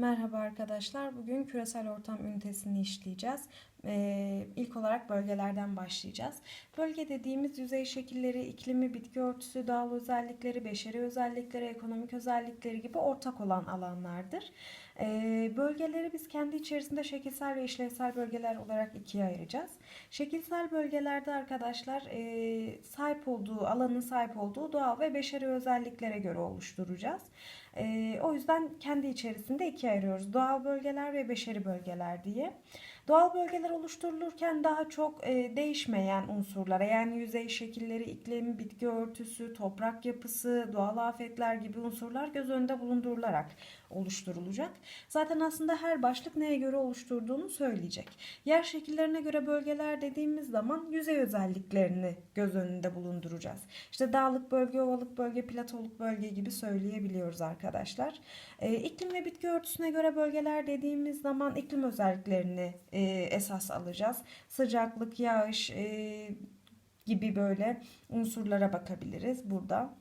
Merhaba arkadaşlar. Bugün küresel ortam ünitesini işleyeceğiz. Ee, ilk olarak bölgelerden başlayacağız. Bölge dediğimiz yüzey şekilleri, iklimi, bitki örtüsü, doğal özellikleri, beşeri özellikleri, ekonomik özellikleri gibi ortak olan alanlardır. Ee, bölgeleri biz kendi içerisinde şekilsel ve işlevsel bölgeler olarak ikiye ayıracağız. Şekilsel bölgelerde arkadaşlar e, sahip olduğu, alanın sahip olduğu doğal ve beşeri özelliklere göre oluşturacağız. E, o yüzden kendi içerisinde ikiye ayırıyoruz. Doğal bölgeler ve beşeri bölgeler diye. Doğal bölgeler oluşturulurken daha çok e, değişmeyen unsurlara yani yüzey şekilleri, iklim, bitki örtüsü, toprak yapısı, doğal afetler gibi unsurlar göz önünde bulundurularak oluşturulacak. Zaten aslında her başlık neye göre oluşturduğunu söyleyecek. Yer şekillerine göre bölgeler dediğimiz zaman yüzey özelliklerini göz önünde bulunduracağız. İşte dağlık bölge, ovalık bölge, platoluk bölge gibi söyleyebiliyoruz arkadaşlar. E, iklim ve bitki örtüsüne göre bölgeler dediğimiz zaman iklim özelliklerini e, esas alacağız. Sıcaklık, yağış e, gibi böyle unsurlara bakabiliriz burada.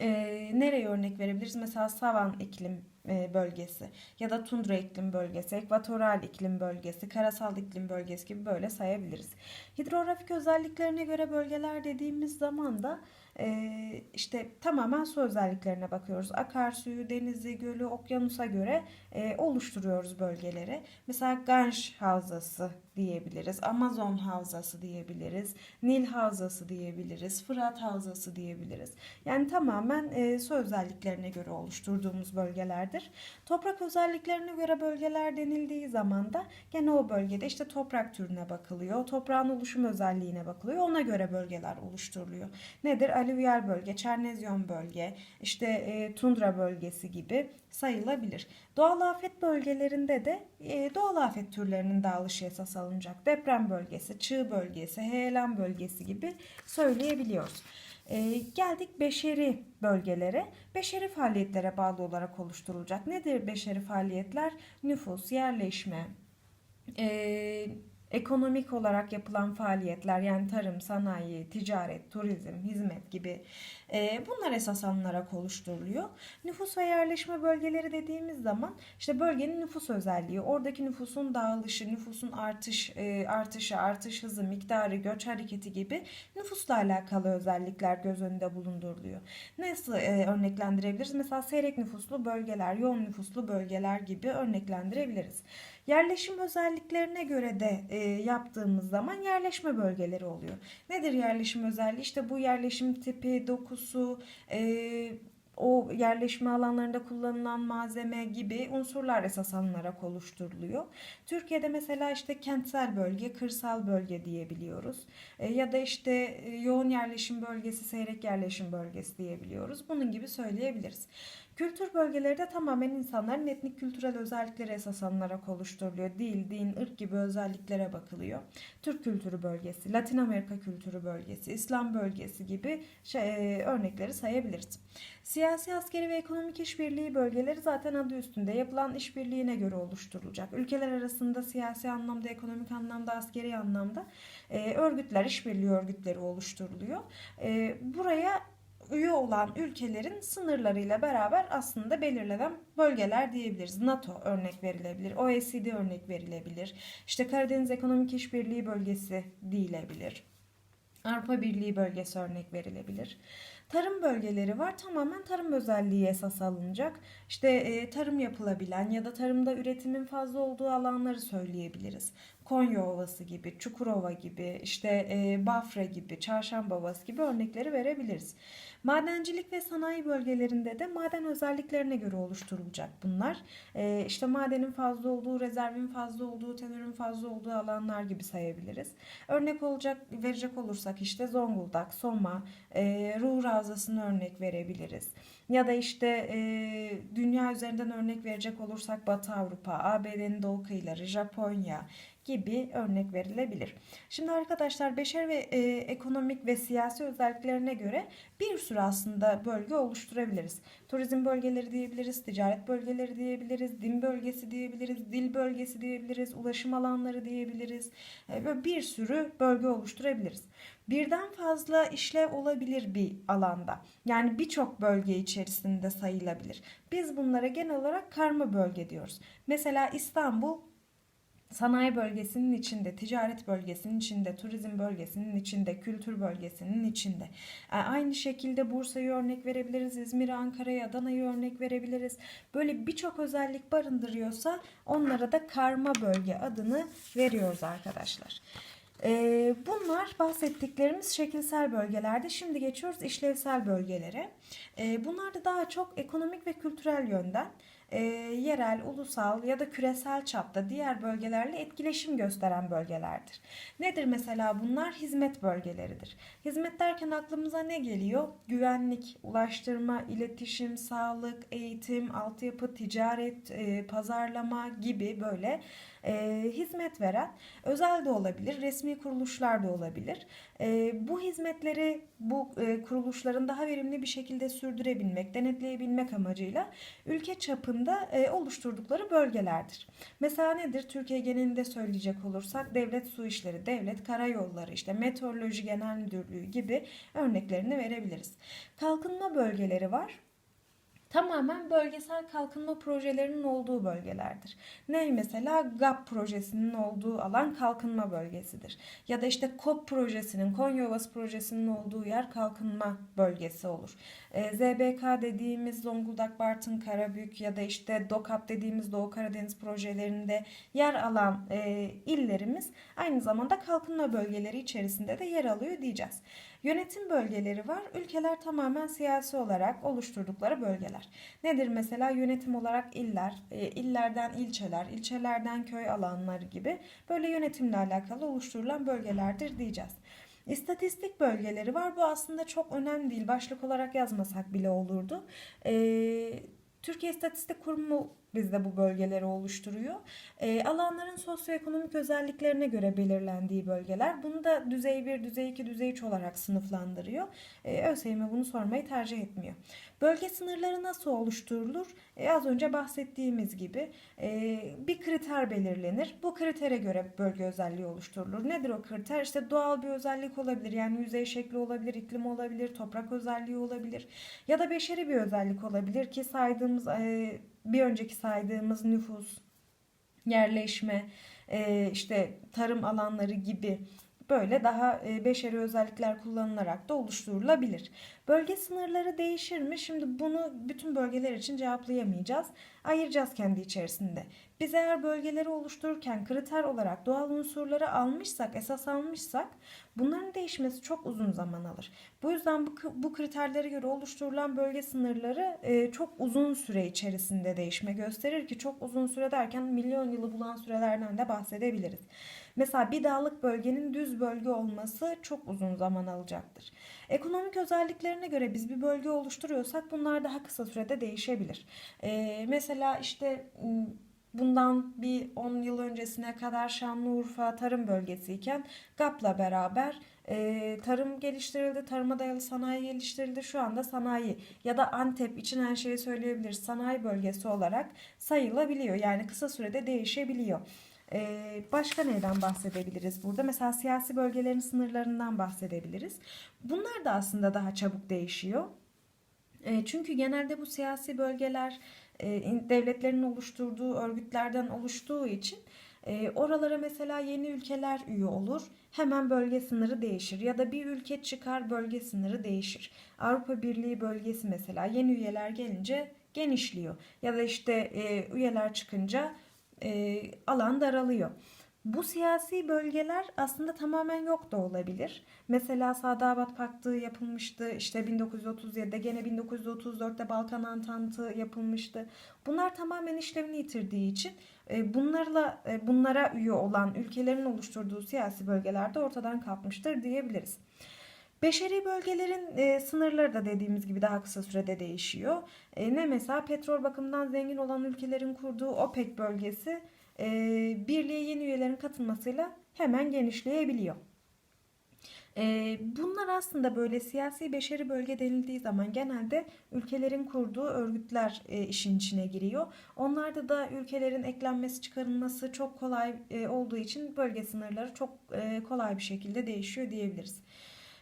E, nereye örnek verebiliriz? Mesela savan iklim bölgesi ya da tundra iklim bölgesi, ekvatoral iklim bölgesi, karasal iklim bölgesi gibi böyle sayabiliriz. Hidrografik özelliklerine göre bölgeler dediğimiz zaman da e, işte tamamen su özelliklerine bakıyoruz. Akarsuyu, denizi, gölü, okyanusa göre e, oluşturuyoruz bölgeleri. Mesela Ganj Havzası diyebiliriz, Amazon Havzası diyebiliriz, Nil Havzası diyebiliriz, Fırat Havzası diyebiliriz. Yani tamamen e, su özelliklerine göre oluşturduğumuz bölgelerdir. Toprak özelliklerine göre bölgeler denildiği zaman da gene o bölgede işte toprak türüne bakılıyor, toprağın oluşum özelliğine bakılıyor, ona göre bölgeler oluşturuluyor. Nedir? Alüvyal bölge, Çernezyon bölge, işte e, tundra bölgesi gibi sayılabilir. Doğal afet bölgelerinde de e, doğal afet türlerinin dağılışı esas alınacak. Deprem bölgesi, çığ bölgesi, heyelan bölgesi gibi söyleyebiliyoruz. E, geldik beşeri bölgelere. Beşeri faaliyetlere bağlı olarak oluşturulacak. Nedir beşeri faaliyetler? Nüfus, yerleşme, e, ekonomik olarak yapılan faaliyetler yani tarım, sanayi, ticaret, turizm, hizmet gibi e, bunlar esas alınarak oluşturuluyor. Nüfus ve yerleşme bölgeleri dediğimiz zaman işte bölgenin nüfus özelliği, oradaki nüfusun dağılışı, nüfusun artış e, artışı, artış hızı, miktarı, göç hareketi gibi nüfusla alakalı özellikler göz önünde bulunduruluyor. Nasıl e, örneklendirebiliriz? Mesela seyrek nüfuslu bölgeler, yoğun nüfuslu bölgeler gibi örneklendirebiliriz. Yerleşim özelliklerine göre de e, yaptığımız zaman yerleşme bölgeleri oluyor. Nedir yerleşim özelliği? İşte bu yerleşim tipi, dokusu, e, o yerleşme alanlarında kullanılan malzeme gibi unsurlar esas alınarak oluşturuluyor. Türkiye'de mesela işte kentsel bölge, kırsal bölge diyebiliyoruz. E, ya da işte e, yoğun yerleşim bölgesi, seyrek yerleşim bölgesi diyebiliyoruz. Bunun gibi söyleyebiliriz. Kültür bölgeleri de tamamen insanların etnik kültürel özellikleri esas alınarak oluşturuluyor. Dil, din, ırk gibi özelliklere bakılıyor. Türk kültürü bölgesi, Latin Amerika kültürü bölgesi, İslam bölgesi gibi şey, e, örnekleri sayabiliriz. Siyasi, askeri ve ekonomik işbirliği bölgeleri zaten adı üstünde yapılan işbirliğine göre oluşturulacak. Ülkeler arasında siyasi anlamda, ekonomik anlamda, askeri anlamda e, örgütler, işbirliği örgütleri oluşturuluyor. E, buraya üye olan ülkelerin sınırlarıyla beraber aslında belirlenen bölgeler diyebiliriz. NATO örnek verilebilir, OECD örnek verilebilir, işte Karadeniz Ekonomik İşbirliği Bölgesi deyilebilir. Avrupa Birliği bölgesi örnek verilebilir. Tarım bölgeleri var. Tamamen tarım özelliği esas alınacak. İşte e, tarım yapılabilen ya da tarımda üretimin fazla olduğu alanları söyleyebiliriz. Konya Ovası gibi, Çukurova gibi, işte e, Bafra gibi, Çarşamba Ovası gibi örnekleri verebiliriz. Madencilik ve sanayi bölgelerinde de maden özelliklerine göre oluşturulacak bunlar. E, işte madenin fazla olduğu, rezervin fazla olduğu, tenörün fazla olduğu alanlar gibi sayabiliriz. Örnek olacak verecek olursak işte Zonguldak, Soma, e, Ruhr Havzası'nı örnek verebiliriz. Ya da işte e, dünya üzerinden örnek verecek olursak Batı Avrupa, ABD'nin doğu kıyıları, Japonya, gibi örnek verilebilir. Şimdi arkadaşlar beşer ve e, ekonomik ve siyasi özelliklerine göre bir sürü aslında bölge oluşturabiliriz. Turizm bölgeleri diyebiliriz, ticaret bölgeleri diyebiliriz, din bölgesi diyebiliriz, dil bölgesi diyebiliriz, ulaşım alanları diyebiliriz. E, böyle bir sürü bölge oluşturabiliriz. Birden fazla işlev olabilir bir alanda. Yani birçok bölge içerisinde sayılabilir. Biz bunlara genel olarak karma bölge diyoruz. Mesela İstanbul sanayi bölgesinin içinde, ticaret bölgesinin içinde, turizm bölgesinin içinde, kültür bölgesinin içinde. E, Aynı şekilde Bursa'yı örnek verebiliriz, İzmir'i, Ankara'yı, Adana'yı örnek verebiliriz. Böyle birçok özellik barındırıyorsa onlara da karma bölge adını veriyoruz arkadaşlar. Ee, bunlar bahsettiklerimiz şekilsel bölgelerde. Şimdi geçiyoruz işlevsel bölgelere. Ee, bunlar da daha çok ekonomik ve kültürel yönden e, yerel, ulusal ya da küresel çapta diğer bölgelerle etkileşim gösteren bölgelerdir. Nedir mesela bunlar? Hizmet bölgeleridir. Hizmet derken aklımıza ne geliyor? Güvenlik, ulaştırma, iletişim, sağlık, eğitim, altyapı, ticaret, e, pazarlama gibi böyle e, hizmet veren özel de olabilir, resmi kuruluşlar da olabilir. Bu hizmetleri bu kuruluşların daha verimli bir şekilde sürdürebilmek, denetleyebilmek amacıyla ülke çapında e, oluşturdukları bölgelerdir. Mesela nedir? Türkiye genelinde söyleyecek olursak devlet su işleri, devlet karayolları, işte meteoroloji genel müdürlüğü gibi örneklerini verebiliriz. Kalkınma bölgeleri var tamamen bölgesel kalkınma projelerinin olduğu bölgelerdir. Ne mesela GAP projesinin olduğu alan kalkınma bölgesidir. Ya da işte KOP projesinin, Konya Ovası projesinin olduğu yer kalkınma bölgesi olur. E, ZBK dediğimiz Zonguldak, Bartın, Karabük ya da işte DOKAP dediğimiz Doğu Karadeniz projelerinde yer alan e, illerimiz aynı zamanda kalkınma bölgeleri içerisinde de yer alıyor diyeceğiz. Yönetim bölgeleri var. Ülkeler tamamen siyasi olarak oluşturdukları bölgeler. Nedir mesela yönetim olarak iller, e, illerden ilçeler, ilçelerden köy alanları gibi böyle yönetimle alakalı oluşturulan bölgelerdir diyeceğiz. İstatistik bölgeleri var. Bu aslında çok önemli değil. Başlık olarak yazmasak bile olurdu. Ee, Türkiye İstatistik Kurumu bizde bu bölgeleri oluşturuyor. E, alanların sosyoekonomik özelliklerine göre belirlendiği bölgeler. Bunu da düzey 1, düzey 2, düzey 3 olarak sınıflandırıyor. E, ÖSYM bunu sormayı tercih etmiyor. Bölge sınırları nasıl oluşturulur? E, az önce bahsettiğimiz gibi e, bir kriter belirlenir. Bu kritere göre bölge özelliği oluşturulur. Nedir o kriter? İşte doğal bir özellik olabilir. Yani yüzey şekli olabilir, iklim olabilir, toprak özelliği olabilir. Ya da beşeri bir özellik olabilir ki saydığımız e, bir önceki saydığımız nüfus, yerleşme, e, işte tarım alanları gibi böyle daha e, beşeri özellikler kullanılarak da oluşturulabilir. Bölge sınırları değişir mi? Şimdi bunu bütün bölgeler için cevaplayamayacağız. Ayıracağız kendi içerisinde. Biz eğer bölgeleri oluştururken kriter olarak doğal unsurları almışsak, esas almışsak bunların değişmesi çok uzun zaman alır. Bu yüzden bu, bu kriterlere göre oluşturulan bölge sınırları e, çok uzun süre içerisinde değişme gösterir ki çok uzun süre derken milyon yılı bulan sürelerden de bahsedebiliriz. Mesela bir dağlık bölgenin düz bölge olması çok uzun zaman alacaktır. Ekonomik özelliklerine göre biz bir bölge oluşturuyorsak bunlar daha kısa sürede değişebilir. Ee, mesela işte bundan bir 10 yıl öncesine kadar Şanlıurfa tarım bölgesiyken GAP'la beraber e, tarım geliştirildi, tarıma dayalı sanayi geliştirildi. Şu anda sanayi ya da Antep için her şeyi söyleyebiliriz. Sanayi bölgesi olarak sayılabiliyor. Yani kısa sürede değişebiliyor. Başka neyden bahsedebiliriz burada? Mesela siyasi bölgelerin sınırlarından bahsedebiliriz. Bunlar da aslında daha çabuk değişiyor. Çünkü genelde bu siyasi bölgeler devletlerin oluşturduğu örgütlerden oluştuğu için oralara mesela yeni ülkeler üye olur. Hemen bölge sınırı değişir ya da bir ülke çıkar bölge sınırı değişir. Avrupa Birliği bölgesi mesela yeni üyeler gelince genişliyor ya da işte üyeler çıkınca e, alan daralıyor. Bu siyasi bölgeler aslında tamamen yok da olabilir. Mesela Sadabat Paktı yapılmıştı. İşte 1937'de gene 1934'te Balkan Antantı yapılmıştı. Bunlar tamamen işlevini yitirdiği için e, bunlarla e, bunlara üye olan ülkelerin oluşturduğu siyasi bölgelerde ortadan kalkmıştır diyebiliriz. Beşeri bölgelerin e, sınırları da dediğimiz gibi daha kısa sürede değişiyor. E, ne mesela petrol bakımından zengin olan ülkelerin kurduğu OPEC bölgesi e, birliğe yeni üyelerin katılmasıyla hemen genişleyebiliyor. E, bunlar aslında böyle siyasi beşeri bölge denildiği zaman genelde ülkelerin kurduğu örgütler e, işin içine giriyor. Onlarda da ülkelerin eklenmesi çıkarılması çok kolay e, olduğu için bölge sınırları çok e, kolay bir şekilde değişiyor diyebiliriz.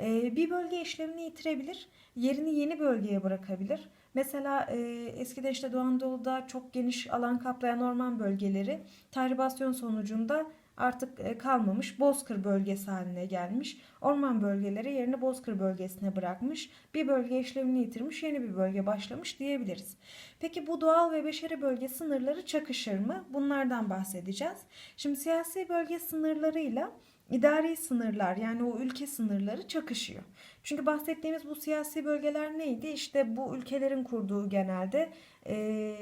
Ee, bir bölge işlevini yitirebilir, yerini yeni bölgeye bırakabilir Mesela e, eskiden işte Doğu Anadolu'da çok geniş alan kaplayan orman bölgeleri tahribasyon sonucunda artık e, kalmamış. Bozkır bölgesi haline gelmiş. Orman bölgeleri yerini Bozkır bölgesine bırakmış. Bir bölge işlevini yitirmiş, yeni bir bölge başlamış diyebiliriz. Peki bu doğal ve beşeri bölge sınırları çakışır mı? Bunlardan bahsedeceğiz. Şimdi siyasi bölge sınırlarıyla idari sınırlar yani o ülke sınırları çakışıyor. Çünkü bahsettiğimiz bu siyasi bölgeler neydi? İşte bu ülkelerin kurduğu genelde e,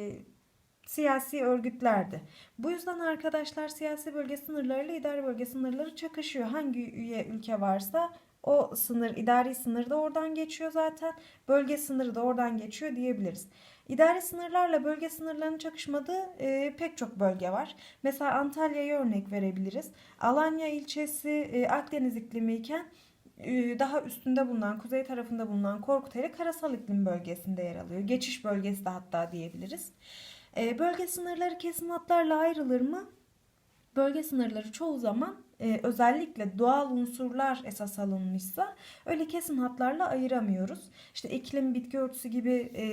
siyasi örgütlerdi. Bu yüzden arkadaşlar siyasi bölge sınırlarıyla idari bölge sınırları çakışıyor. Hangi üye ülke varsa o sınır, idari sınır da oradan geçiyor zaten. Bölge sınırı da oradan geçiyor diyebiliriz. İdari sınırlarla bölge sınırlarının çakışmadığı e, pek çok bölge var. Mesela Antalya'ya örnek verebiliriz. Alanya ilçesi e, Akdeniz iklimi iken e, daha üstünde bulunan, kuzey tarafında bulunan Korkuteli karasal iklim bölgesinde yer alıyor. Geçiş bölgesi de hatta diyebiliriz. E, bölge sınırları kesin hatlarla ayrılır mı? Bölge sınırları çoğu zaman e, özellikle doğal unsurlar esas alınmışsa öyle kesin hatlarla ayıramıyoruz. İşte iklim, bitki örtüsü gibi e,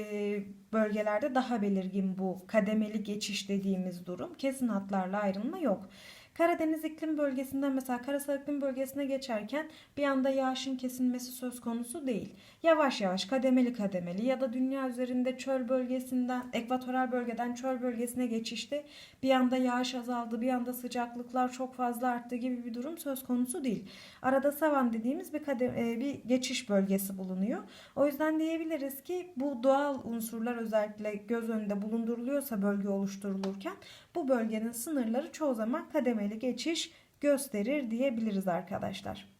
bölgelerde daha belirgin bu kademeli geçiş dediğimiz durum. Kesin hatlarla ayrılma yok. Karadeniz iklim bölgesinden mesela karasal iklim bölgesine geçerken bir anda yağışın kesilmesi söz konusu değil. Yavaş yavaş kademeli kademeli ya da dünya üzerinde çöl bölgesinden ekvatoral bölgeden çöl bölgesine geçişte bir anda yağış azaldı, bir anda sıcaklıklar çok fazla arttı gibi bir durum söz konusu değil. Arada savan dediğimiz bir kadem, e, bir geçiş bölgesi bulunuyor. O yüzden diyebiliriz ki bu doğal unsurlar özellikle göz önünde bulunduruluyorsa bölge oluşturulurken bu bölgenin sınırları çoğu zaman kademeli geçiş gösterir diyebiliriz arkadaşlar.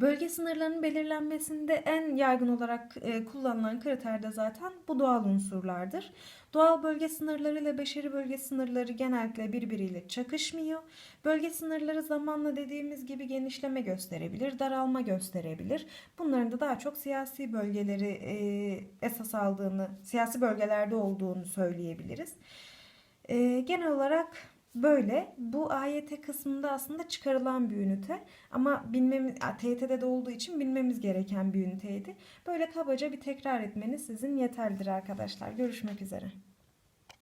Bölge sınırlarının belirlenmesinde en yaygın olarak e, kullanılan kriter de zaten bu doğal unsurlardır. Doğal bölge sınırları ile beşeri bölge sınırları genellikle birbiriyle çakışmıyor. Bölge sınırları zamanla dediğimiz gibi genişleme gösterebilir, daralma gösterebilir. Bunların da daha çok siyasi bölgeleri e, esas aldığını, siyasi bölgelerde olduğunu söyleyebiliriz. E, genel olarak Böyle bu AYT kısmında aslında çıkarılan bir ünite ama bilmemiz TYT'de de olduğu için bilmemiz gereken bir üniteydi. Böyle kabaca bir tekrar etmeniz sizin yeterlidir arkadaşlar. Görüşmek üzere.